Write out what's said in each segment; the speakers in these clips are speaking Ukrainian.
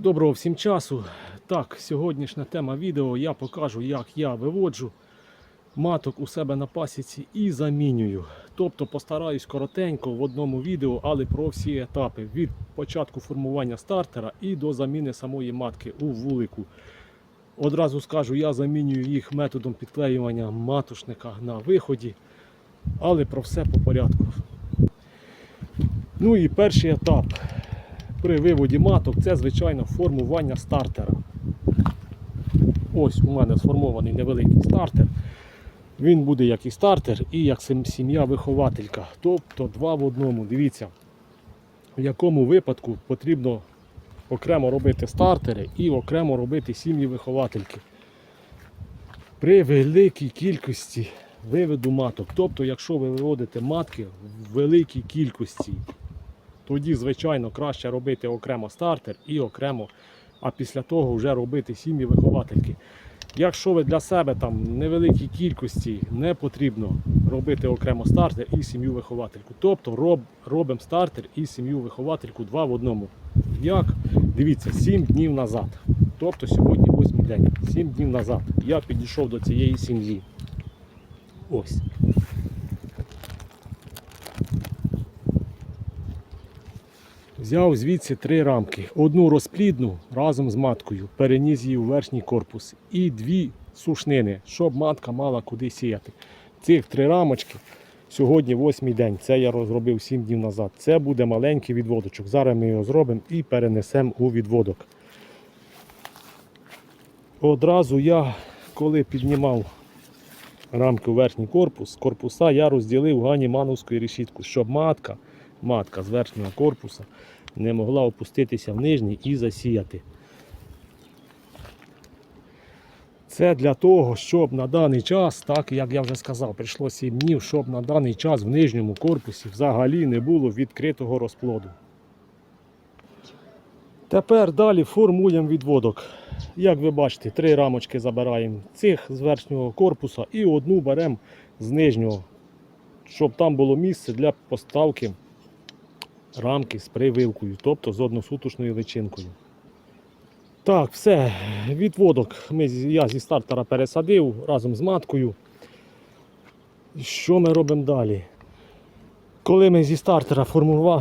Доброго всім часу. Так, сьогоднішня тема відео я покажу, як я виводжу маток у себе на пасіці і замінюю. Тобто постараюсь коротенько в одному відео, але про всі етапи від початку формування стартера і до заміни самої матки у вулику. Одразу скажу, я замінюю їх методом підклеювання матушника на виході, але про все по порядку. Ну і перший етап при виводі маток це, звичайно, формування стартера. Ось у мене сформований невеликий стартер. Він буде як і стартер, і як сім'я-вихователька. Тобто два в одному. Дивіться, в якому випадку потрібно окремо робити стартери і окремо робити сім'ї-виховательки. При великій кількості виводу маток. Тобто, якщо ви виводите матки в великій кількості, тоді, звичайно, краще робити окремо стартер і окремо, а після того вже робити сім'ї виховательки. Якщо ви для себе там невеликій кількості не потрібно робити окремо стартер і сім'ю виховательку. Тобто роб, робимо стартер і сім'ю виховательку два в одному. Як? Дивіться, 7 днів назад. Тобто сьогодні 8 день. 7 днів назад я підійшов до цієї сім'ї. Ось. Взяв звідси три рамки. Одну розплідну разом з маткою, переніс її в верхній корпус. І дві сушнини, щоб матка мала куди сіяти. Цих три рамочки сьогодні восьмий день. Це я розробив 7 днів назад. Це буде маленький відводочок. Зараз ми його зробимо і перенесемо у відводок. Одразу я, коли піднімав рамки у верхній корпус, корпуса я розділив ганімановською решіткою, щоб матка, матка з верхнього корпуса не могла опуститися в нижній і засіяти. Це для того, щоб на даний час, так як я вже сказав, прийшло 7 днів, щоб на даний час в нижньому корпусі взагалі не було відкритого розплоду. Тепер далі формуємо відводок. Як ви бачите, три рамочки забираємо цих з верхнього корпуса і одну беремо з нижнього, щоб там було місце для поставки рамки з прививкою, тобто з односуточною личинкою. Так, все, відводок ми, я зі стартера пересадив разом з маткою. Що ми робимо далі? Коли ми зі стартера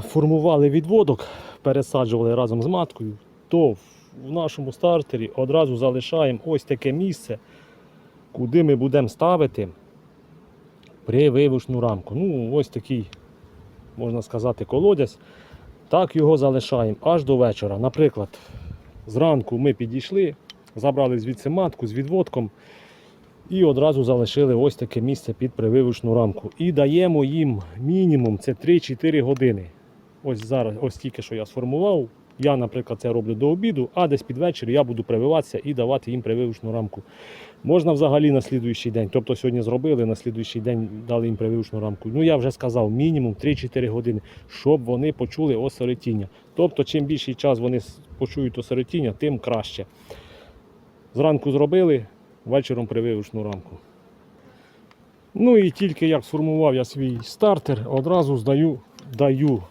формували відводок, пересаджували разом з маткою, то в- нашому стартері одразу залишаємо ось таке місце, куди ми будемо ставити прививочну рамку. Ну, ось такий, можна сказати, колодязь. Так його залишаємо аж до вечора. Наприклад, зранку ми підійшли, забрали звідси матку з відводком і одразу залишили ось таке місце під прививочну рамку. І даємо їм мінімум це 3-4 години. Ось зараз, ось тільки що я сформував. Я, наприклад, це роблю до обіду, а десь під вечір я буду прививатися і давати їм прививочну рамку. Можна взагалі на слідуючий день. Тобто сьогодні зробили, на слідуючий день дали їм прививочну рамку. Ну я вже сказав, мінімум 3-4 години, щоб вони почули осиротіння. Тобто, чим більший час вони почують осиротіння, тим краще. Зранку зробили, вечором прививочну рамку. Ну і тільки як сформував я свій стартер, одразу здаю, даю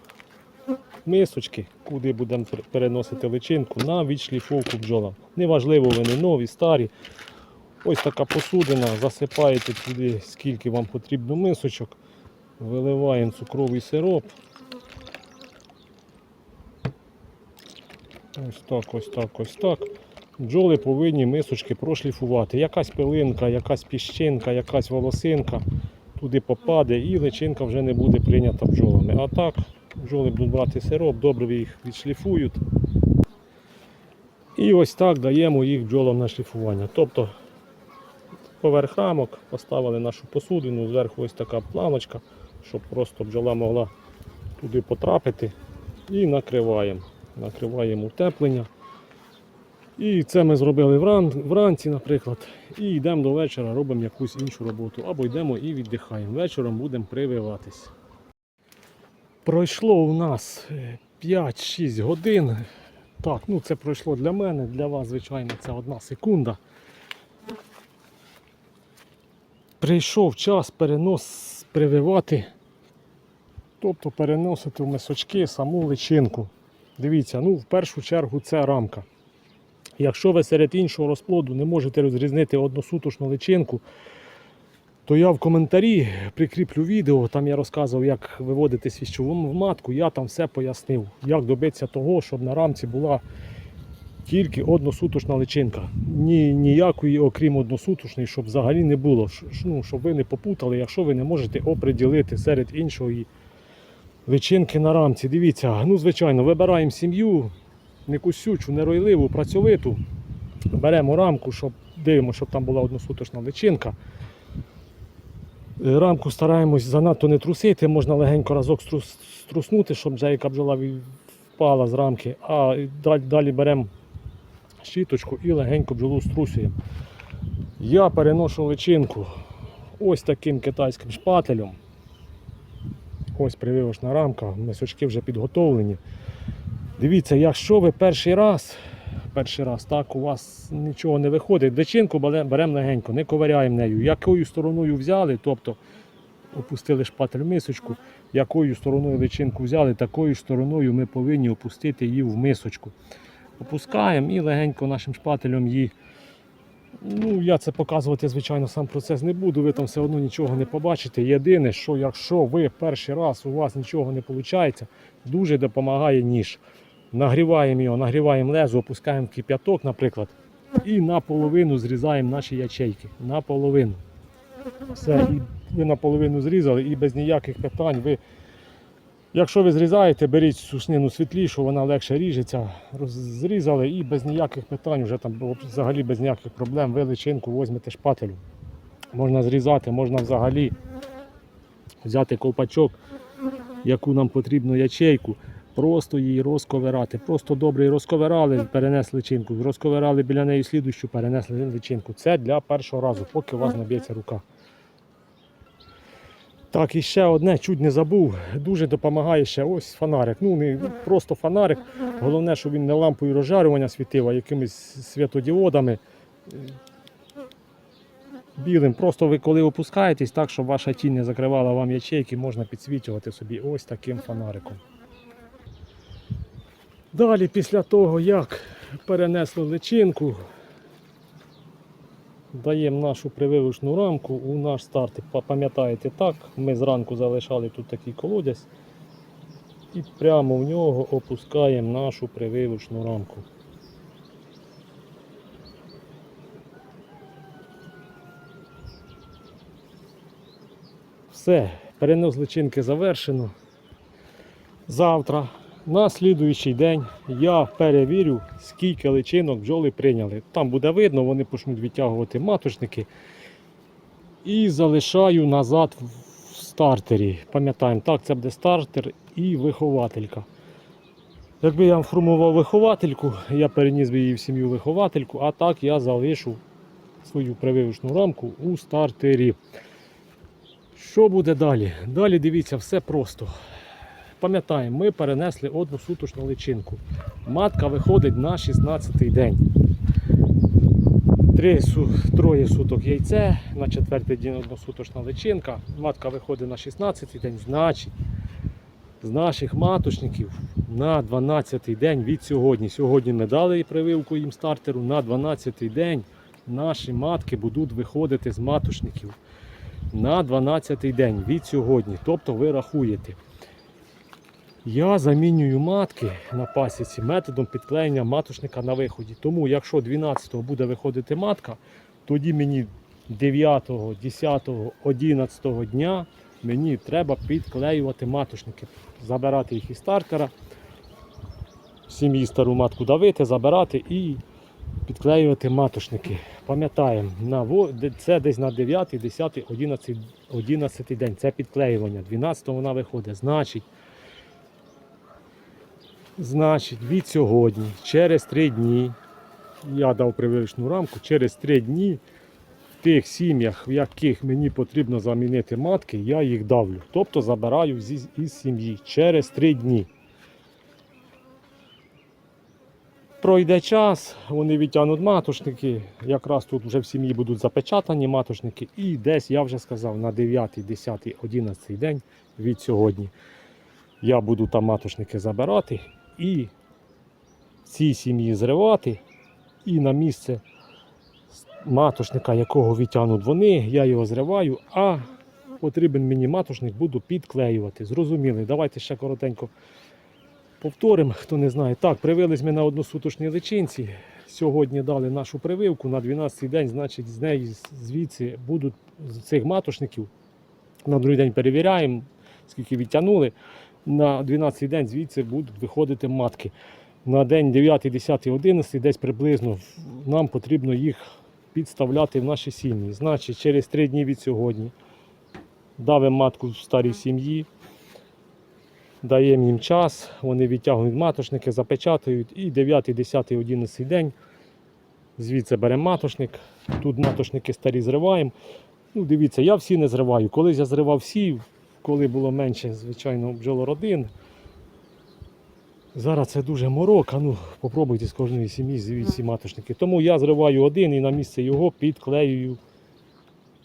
мисочки, куди будемо переносити личинку на відшліфовку бджолам. Неважливо, вони нові, старі. Ось така посудина, засипаєте туди, скільки вам потрібно мисочок, виливаємо цукровий сироп. Ось так, ось так, ось так. Бджоли повинні мисочки прошліфувати. Якась пилинка, якась піщинка, якась волосинка туди попаде і личинка вже не буде прийнята бджолами. А так, бджоли будуть брати сироп, добре їх відшліфують. І ось так даємо їх бджолам на шліфування. Тобто поверх рамок поставили нашу посудину, зверху ось така планочка, щоб просто бджола могла туди потрапити. І накриваємо. Накриваємо утеплення. І це ми зробили вран, вранці, наприклад. І йдемо до вечора, робимо якусь іншу роботу. Або йдемо і віддихаємо. Вечором будемо прививатись. Пройшло у нас е, 5-6 годин. Так, ну це пройшло для мене, для вас, звичайно, це одна секунда. Прийшов час перенос прививати, тобто переносити в мисочки саму личинку. Дивіться, ну в першу чергу це рамка. Якщо ви серед іншого розплоду не можете розрізнити односуточну личинку, то я в коментарі прикріплю відео, там я розказував, як виводити свіщову матку, я там все пояснив, як добитися того, щоб на рамці була тільки односуточна личинка. Ні, ніякої, окрім односуточної, щоб взагалі не було. Ну, щоб ви не попутали, якщо ви не можете оприділити серед іншої личинки на рамці. Дивіться, ну звичайно, вибираємо сім'ю, не кусючу, не ройливу, працьовиту. Беремо рамку, щоб дивимося, щоб там була односуточна личинка. Е, Рамку стараємось занадто не трусити, можна легенько разок струс- струснути, щоб вже яка бджола впала з рамки. А далі, беремо щіточку і легенько бджолу струсуємо. Я переношу личинку ось таким китайським шпателем. Ось прививочна рамка, мисочки вже підготовлені. Дивіться, якщо ви перший раз, перший раз так у вас нічого не виходить, дичинку беремо легенько, не ковиряємо нею. Якою стороною взяли, тобто опустили шпатель в мисочку, якою стороною личинку взяли, такою стороною ми повинні опустити її в мисочку. Опускаємо і легенько нашим шпателем її. Ну, я це показувати, звичайно, сам процес не буду, ви там все одно нічого не побачите. Єдине, що якщо ви перший раз у вас нічого не виходить, дуже допомагає ніж. Нагріваємо його, нагріваємо лезо, опускаємо в кип'яток, наприклад, і наполовину зрізаємо наші ячейки. Наполовину. Все, і ви наполовину зрізали, і без ніяких питань ви. Якщо ви зрізаєте, беріть суснину світлішу, вона легше ріжеться, роз- зрізали і без ніяких питань, вже там взагалі без ніяких проблем, ви личинку візьмете шпателю. Можна зрізати, можна взагалі взяти ковпачок, яку нам потрібно ячейку, просто її розковирати. Просто добре її розковирали, перенесли личинку, розковирали біля неї слідущу, перенесли личинку. Це для першого разу, поки у вас наб'ється рука. Так, і ще одне, чуть не забув, дуже допомагає ще ось фонарик. Ну, не просто фонарик. Головне, щоб він не лампою розжарювання світив, а якимись світодіодами білим. Просто ви коли опускаєтесь так, щоб ваша тінь не закривала вам ячейки, можна підсвічувати собі ось таким фонариком. Далі, після того, як перенесли личинку, даємо нашу прививочну рамку у наш стартер. Па- Пам'ятаєте так, ми зранку залишали тут такий колодязь і прямо в нього опускаємо нашу прививочну рамку. Все, перенос личинки завершено. Завтра, на слідуючий день, я перевірю, скільки личинок бджоли прийняли. Там буде видно, вони почнуть відтягувати маточники. І залишаю назад в стартері. Пам'ятаємо, так, це буде стартер і вихователька. Якби я формував виховательку, я переніс би її в сім'ю виховательку, а так я залишу свою прививочну рамку у стартері. Що буде далі? Далі дивіться, все просто. Пам'ятаємо, ми перенесли одну суточну личинку. Матка виходить на 16-й день. Три, троє суток яйце, на четвертий день односуточна личинка. Матка виходить на 16-й день, значить, з наших маточників на 12-й день від сьогодні. Сьогодні ми дали прививку їм стартеру. На 12-й день наші матки будуть виходити з маточників на 12-й день від сьогодні. Тобто ви рахуєте. Я замінюю матки на пасіці методом підклеєння маточника на виході. Тому, якщо 12-го буде виходити матка, тоді мені 9, 10, 11 дня мені треба підклеювати маточники, забирати їх із стартера, сім'ї стару матку давити, забирати і підклеювати маточники. Пам'ятаємо, це десь на 9, 10, 11, 11 день. Це підклеювання. 12 го вона виходить. Значить, значить, від сьогодні, через 3 дні, я дав прививочну рамку, через 3 дні в тих сім'ях, в яких мені потрібно замінити матки, я їх давлю. Тобто забираю зі- із сім'ї через 3 дні. Пройде час, вони відтягнуть маточники. Якраз тут вже в сім'ї будуть запечатані маточники. І десь, я вже сказав, на 9, 10, 11 день від сьогодні я буду там маточники забирати і цій сім'ї зривати і на місце матошника, якого відтягнуть вони, я його зриваю, а потрібен мені матошник, буду підклеювати. Зрозуміли. Давайте ще коротенько повторимо, хто не знає. Так, привились ми на односуточній личинці. Сьогодні дали нашу прививку на 12-й день, значить, з неї звідси будуть цих матошників. На другий день перевіряємо, скільки відтягнули. На 12-й день звідси будуть виходити матки. На день 9, 10, 11 десь приблизно нам потрібно їх підставляти в наші сім'ї. Значить, через 3 дні від сьогодні давимо матку в старій сім'ї, даємо їм час, вони відтягують матошники, запечатують і 9, 10, 11 день звідси беремо матошник. Тут матошники старі зриваємо. Ну, дивіться, я всі не зриваю. Колись я зривав всі, коли було менше, звичайно, бджолородин. Зараз це дуже морока. Ну, попробуйте з кожної сім'ї звіть всі матошники. Тому я зриваю один і на місце його підклеюю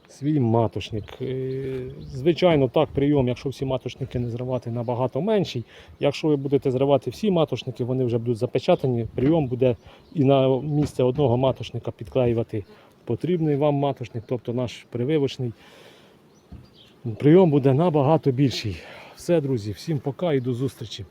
свій матошник. Е, Звичайно, так, прийом, якщо всі матошники не зривати, набагато менший. Якщо ви будете зривати всі матошники, вони вже будуть запечатані. Прийом буде і на місце одного матошника підклеювати потрібний вам матошник, тобто наш прививочний. Прийом буде набагато більший. Все, друзі, всім пока і до зустрічі.